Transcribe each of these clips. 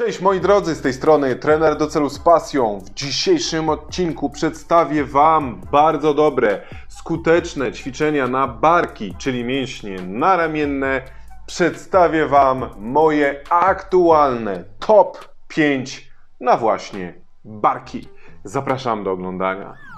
Cześć moi drodzy, z tej strony trener do celu z pasją. W dzisiejszym odcinku przedstawię Wam bardzo dobre, skuteczne ćwiczenia na barki, czyli mięśnie naramienne. Przedstawię Wam moje aktualne top 5 na właśnie barki. Zapraszam do oglądania.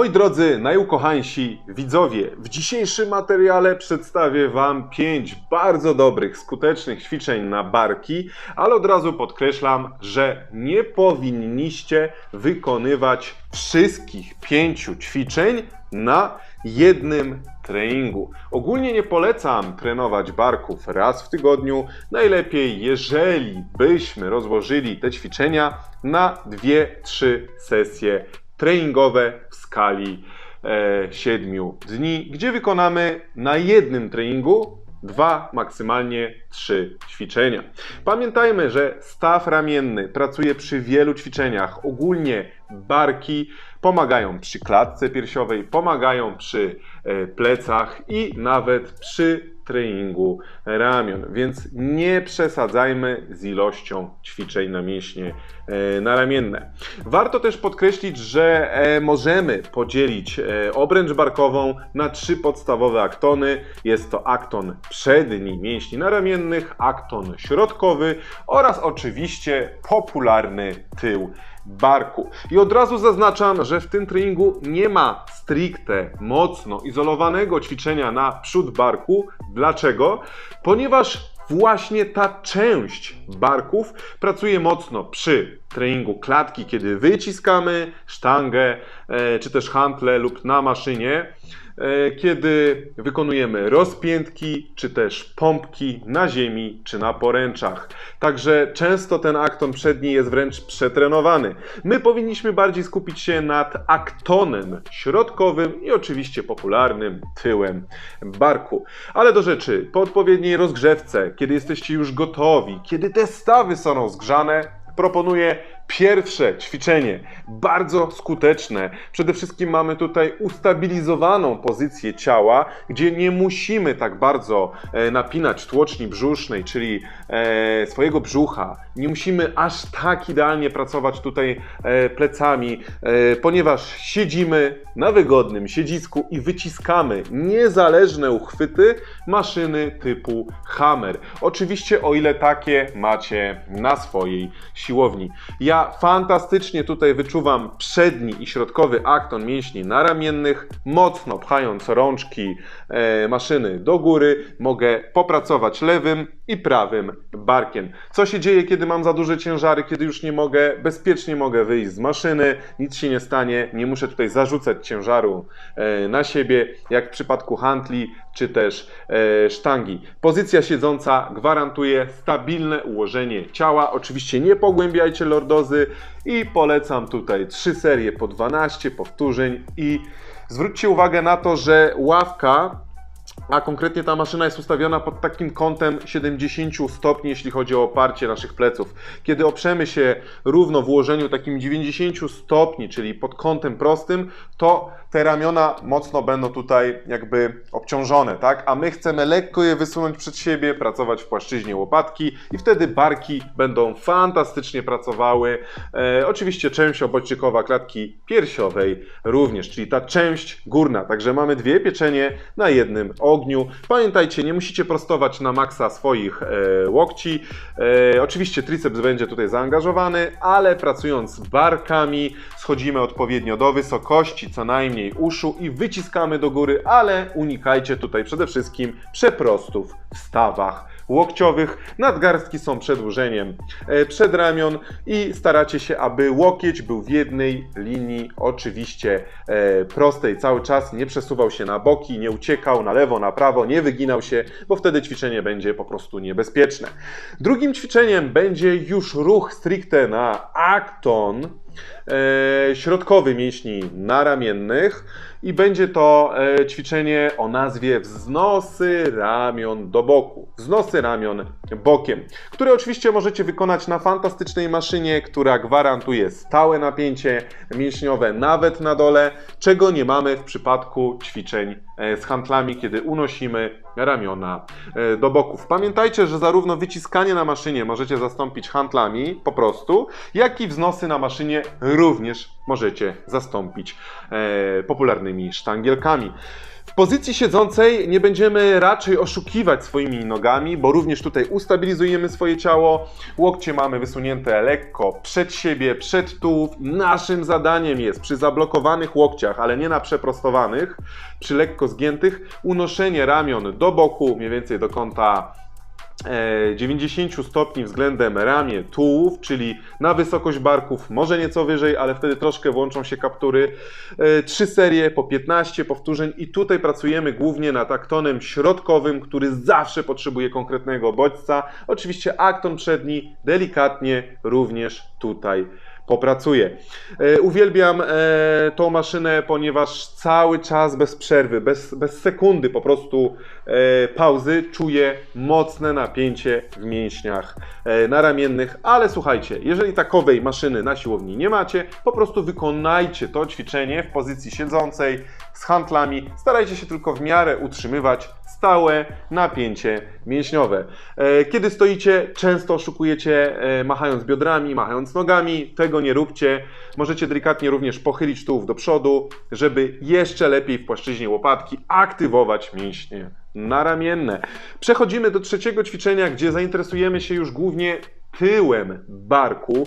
Moi drodzy, najukochańsi widzowie, w dzisiejszym materiale przedstawię Wam 5 bardzo dobrych, skutecznych ćwiczeń na barki, ale od razu podkreślam, że nie powinniście wykonywać wszystkich pięciu ćwiczeń na jednym treningu. Ogólnie nie polecam trenować barków raz w tygodniu. Najlepiej, jeżeli byśmy rozłożyli te ćwiczenia na 2-3 sesje treningowe w skali e, 7 dni, gdzie wykonamy na jednym treningu dwa, maksymalnie trzy ćwiczenia. Pamiętajmy, że staw ramienny pracuje przy wielu ćwiczeniach. Ogólnie barki pomagają przy klatce piersiowej, pomagają przy e, plecach i nawet przy treningu ramion, więc nie przesadzajmy z ilością ćwiczeń na mięśnie e, naramienne. Warto też podkreślić, że e, możemy podzielić obręcz barkową na trzy podstawowe aktony. Jest to akton przedni mięśni naramiennych, akton środkowy oraz oczywiście popularny tył barku. I od razu zaznaczam, że w tym treningu nie ma stricte mocno izolowanego ćwiczenia na przód barku. Dlaczego? Ponieważ właśnie ta część barków pracuje mocno przy treningu klatki, kiedy wyciskamy sztangę e, czy też hantle lub na maszynie kiedy wykonujemy rozpiętki czy też pompki na ziemi czy na poręczach. Także często ten akton przedni jest wręcz przetrenowany. My powinniśmy bardziej skupić się nad aktonem środkowym i oczywiście popularnym tyłem barku. Ale do rzeczy, po odpowiedniej rozgrzewce, kiedy jesteście już gotowi, kiedy te stawy są rozgrzane, proponuję pierwsze ćwiczenie, bardzo skuteczne. Przede wszystkim mamy tutaj ustabilizowaną pozycję ciała, gdzie nie musimy tak bardzo e, napinać tłoczni brzusznej, czyli e, swojego brzucha. Nie musimy aż tak idealnie pracować tutaj e, plecami, ponieważ siedzimy na wygodnym siedzisku i wyciskamy niezależne uchwyty maszyny typu Hammer. Oczywiście o ile takie macie na swojej siłowni. Ja fantastycznie tutaj wyczuwam przedni i środkowy akton mięśni naramiennych, mocno pchając rączki e, maszyny do góry, mogę popracować lewym i prawym barkiem. Co się dzieje, kiedy mam za duże ciężary, kiedy już nie mogę, bezpiecznie mogę wyjść z maszyny, nic się nie stanie, nie muszę tutaj zarzucać ciężaru e, na siebie, jak w przypadku hantli czy też e, sztangi. Pozycja siedząca gwarantuje stabilne ułożenie ciała. Oczywiście nie pogłębiajcie lordozy i polecam tutaj trzy serie po 12 powtórzeń i zwróćcie uwagę na to, że ławka a konkretnie ta maszyna jest ustawiona pod takim kątem 70 stopni, jeśli chodzi o oparcie naszych pleców. Kiedy oprzemy się równo w ułożeniu takim 90 stopni, czyli pod kątem prostym, to te ramiona mocno będą tutaj jakby obciążone, tak? A my chcemy lekko je wysunąć przed siebie, pracować w płaszczyźnie łopatki i wtedy barki będą fantastycznie pracowały. E, oczywiście część obodźczykowa klatki piersiowej również, czyli ta część górna. Także mamy dwie pieczenie na jednym ogniu. Pamiętajcie, nie musicie prostować na maksa swoich e, łokci. E, oczywiście triceps będzie tutaj zaangażowany, ale pracując barkami schodzimy odpowiednio do wysokości co najmniej uszu i wyciskamy do góry, ale unikajcie tutaj przede wszystkim przeprostów w stawach łokciowych. Nadgarstki są przedłużeniem e, przedramion i staracie się, aby łokieć był w jednej linii, oczywiście e, prostej cały czas, nie przesuwał się na boki, nie uciekał na lewo, na prawo, nie wyginał się, bo wtedy ćwiczenie będzie po prostu niebezpieczne. Drugim ćwiczeniem będzie już ruch stricte na akton, środkowy mięśni naramiennych i będzie to e, ćwiczenie o nazwie wznosy ramion do boku. Wznosy ramion bokiem, które oczywiście możecie wykonać na fantastycznej maszynie, która gwarantuje stałe napięcie mięśniowe nawet na dole, czego nie mamy w przypadku ćwiczeń e, z handlami, kiedy unosimy ramiona e, do boków. Pamiętajcie, że zarówno wyciskanie na maszynie możecie zastąpić handlami po prostu, jak i wznosy na maszynie również możecie zastąpić e, popularnymi sztangielkami. W pozycji siedzącej nie będziemy raczej oszukiwać swoimi nogami, bo również tutaj ustabilizujemy swoje ciało. Łokcie mamy wysunięte lekko przed siebie, przed tułów. Naszym zadaniem jest przy zablokowanych łokciach, ale nie na przeprostowanych, przy lekko zgiętych, unoszenie ramion do boku, mniej więcej do kąta 90 e, stopni względem ramię tułów, czyli na wysokość barków, może nieco wyżej, ale wtedy troszkę włączą się kaptury. E, trzy serie po 15 powtórzeń i tutaj pracujemy głównie nad aktonem środkowym, który zawsze potrzebuje konkretnego bodźca. Oczywiście akton przedni delikatnie również tutaj popracuję. E, uwielbiam e, tą maszynę, ponieważ cały czas bez przerwy, bez, bez sekundy po prostu e, pauzy czuję mocne napięcie w mięśniach naramiennych, ale słuchajcie, jeżeli takowej maszyny na siłowni nie macie, po prostu wykonajcie to ćwiczenie w pozycji siedzącej z handlami. Starajcie się tylko w miarę utrzymywać stałe napięcie mięśniowe. E, kiedy stoicie, często oszukujecie e, machając biodrami, machając nogami. Tego nie róbcie. Możecie delikatnie również pochylić tułów do przodu, żeby jeszcze lepiej w płaszczyźnie łopatki aktywować mięśnie naramienne. Przechodzimy do trzeciego ćwiczenia, gdzie zainteresujemy się już głównie tyłem barku,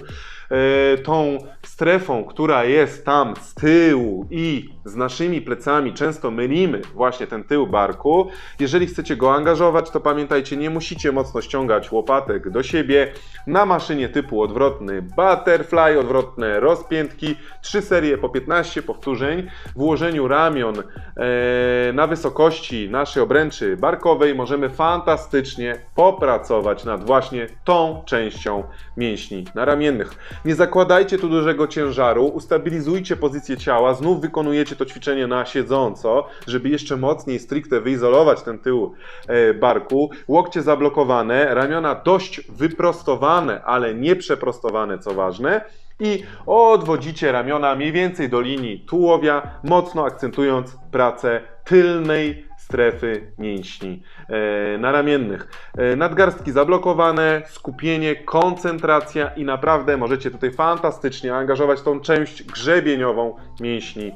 tą strefą, która jest tam z tyłu i z naszymi plecami, często mylimy właśnie ten tył barku. Jeżeli chcecie go angażować, to pamiętajcie, nie musicie mocno ściągać łopatek do siebie. Na maszynie typu odwrotny butterfly, odwrotne rozpiętki, trzy serie po 15 powtórzeń. W ułożeniu ramion e, na wysokości naszej obręczy barkowej możemy fantastycznie popracować nad właśnie tą częścią mięśni naramiennych. Nie zakładajcie tu dużego ciężaru, ustabilizujcie pozycję ciała, znów wykonujecie to ćwiczenie na siedząco, żeby jeszcze mocniej, stricte wyizolować ten tył e, barku. Łokcie zablokowane, ramiona dość wyprostowane, ale nie przeprostowane, co ważne i odwodzicie ramiona mniej więcej do linii tułowia, mocno akcentując pracę tylnej strefy mięśni e, naramiennych. E, nadgarstki zablokowane, skupienie, koncentracja i naprawdę możecie tutaj fantastycznie angażować tą część grzebieniową mięśni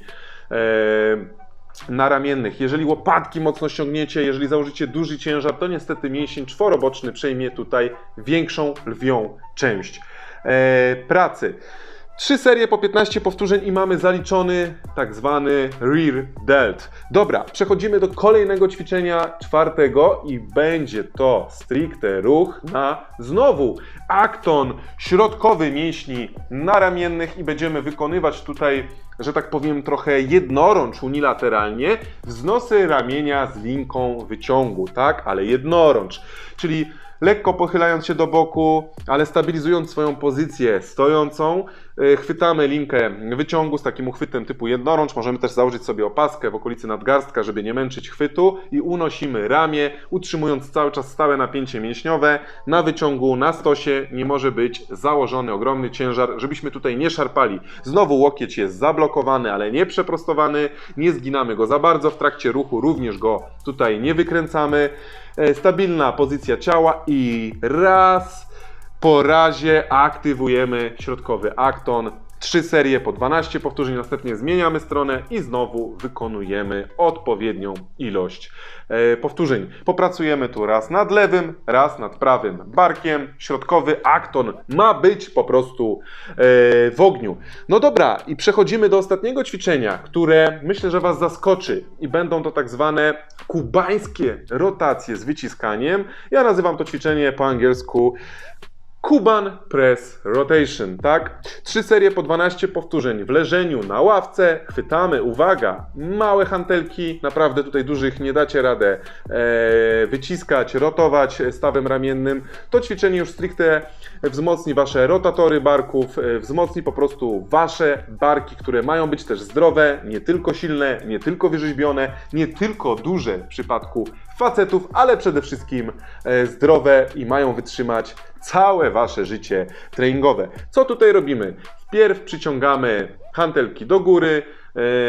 e, naramiennych. Jeżeli łopatki mocno ściągniecie, jeżeli założycie duży ciężar, to niestety mięsień czworoboczny przejmie tutaj większą lwią część pracy. Trzy serie po 15 powtórzeń i mamy zaliczony tak zwany rear delt. Dobra, przechodzimy do kolejnego ćwiczenia, czwartego i będzie to stricte ruch na znowu akton środkowy mięśni naramiennych i będziemy wykonywać tutaj, że tak powiem, trochę jednorącz unilateralnie wznosy ramienia z linką wyciągu, tak? Ale jednorącz, czyli lekko pochylając się do boku, ale stabilizując swoją pozycję stojącą, y, chwytamy linkę wyciągu z takim uchwytem typu jednorącz. Możemy też założyć sobie opaskę w okolicy nadgarstka, żeby nie męczyć chwytu i unosimy ramię, utrzymując cały czas stałe napięcie mięśniowe. Na wyciągu, na stosie nie może być założony ogromny ciężar, żebyśmy tutaj nie szarpali. Znowu łokieć jest zablokowany, ale nie przeprostowany. Nie zginamy go za bardzo w trakcie ruchu, również go tutaj nie wykręcamy. E, stabilna pozycja ciała i raz po razie aktywujemy środkowy akton. Trzy serie po 12 powtórzeń, następnie zmieniamy stronę i znowu wykonujemy odpowiednią ilość e, powtórzeń. Popracujemy tu raz nad lewym, raz nad prawym barkiem. Środkowy akton ma być po prostu e, w ogniu. No dobra, i przechodzimy do ostatniego ćwiczenia, które myślę, że Was zaskoczy i będą to tak zwane kubańskie rotacje z wyciskaniem. Ja nazywam to ćwiczenie po angielsku Kuban Press Rotation, tak? Trzy serie po 12 powtórzeń w leżeniu na ławce. Chwytamy, uwaga, małe hantelki, naprawdę tutaj dużych nie dacie radę e, wyciskać, rotować stawem ramiennym. To ćwiczenie już stricte wzmocni wasze rotatory barków, e, wzmocni po prostu wasze barki, które mają być też zdrowe, nie tylko silne, nie tylko wyrzeźbione, nie tylko duże w przypadku facetów, ale przede wszystkim e, zdrowe i mają wytrzymać całe wasze życie treningowe. Co tutaj robimy? Wpierw przyciągamy hantelki do góry,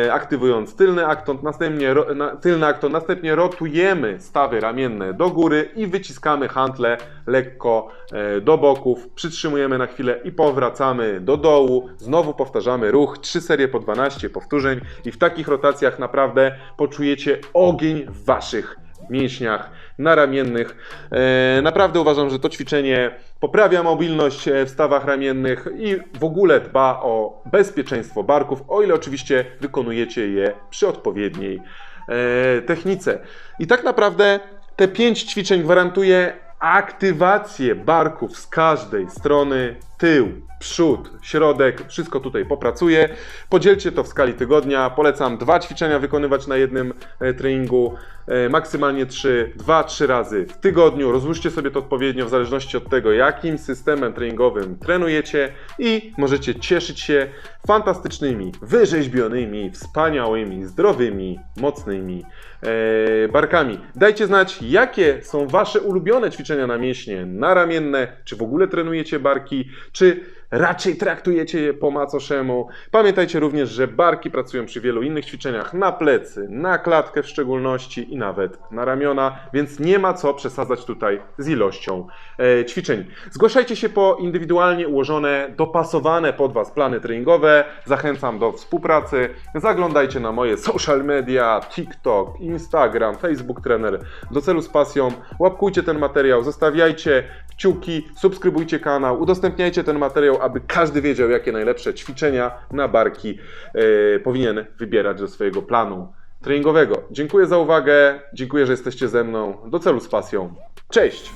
e, aktywując tylny akton, następnie tylny akton, następnie rotujemy stawy ramienne do góry i wyciskamy hantle lekko e, do boków, przytrzymujemy na chwilę i powracamy do dołu. Znowu powtarzamy ruch, 3 serie po 12 powtórzeń i w takich rotacjach naprawdę poczujecie ogień w waszych mięśniach naramiennych. E, naprawdę uważam, że to ćwiczenie poprawia mobilność e, w stawach ramiennych i w ogóle dba o bezpieczeństwo barków, o ile oczywiście wykonujecie je przy odpowiedniej e, technice. I tak naprawdę te pięć ćwiczeń gwarantuje aktywację barków z każdej strony, tył, przód, środek, wszystko tutaj popracuje. Podzielcie to w skali tygodnia. Polecam dwa ćwiczenia wykonywać na jednym e, treningu, e, maksymalnie trzy, dwa, trzy razy w tygodniu. Rozłóżcie sobie to odpowiednio w zależności od tego, jakim systemem treningowym trenujecie i możecie cieszyć się fantastycznymi, wyrzeźbionymi, wspaniałymi, zdrowymi, mocnymi e, barkami. Dajcie znać, jakie są Wasze ulubione ćwiczenia na mięśnie, na ramienne, czy w ogóle trenujecie barki, czy raczej traktujecie je po macoszemu. Pamiętajcie również, że barki pracują przy wielu innych ćwiczeniach na plecy, na klatkę w szczególności i nawet na ramiona, więc nie ma co przesadzać tutaj z ilością e, ćwiczeń. Zgłaszajcie się po indywidualnie ułożone, dopasowane pod Was plany treningowe. Zachęcam do współpracy. Zaglądajcie na moje social media, TikTok, Instagram, Facebook Trener do celu z pasją. Łapkujcie ten materiał, zostawiajcie kciuki, subskrybujcie kanał, udostępniajcie ten materiał, aby każdy wiedział, jakie najlepsze ćwiczenia na barki e, powinien wybierać do swojego planu treningowego. Dziękuję za uwagę, dziękuję, że jesteście ze mną. Do celu z pasją. Cześć!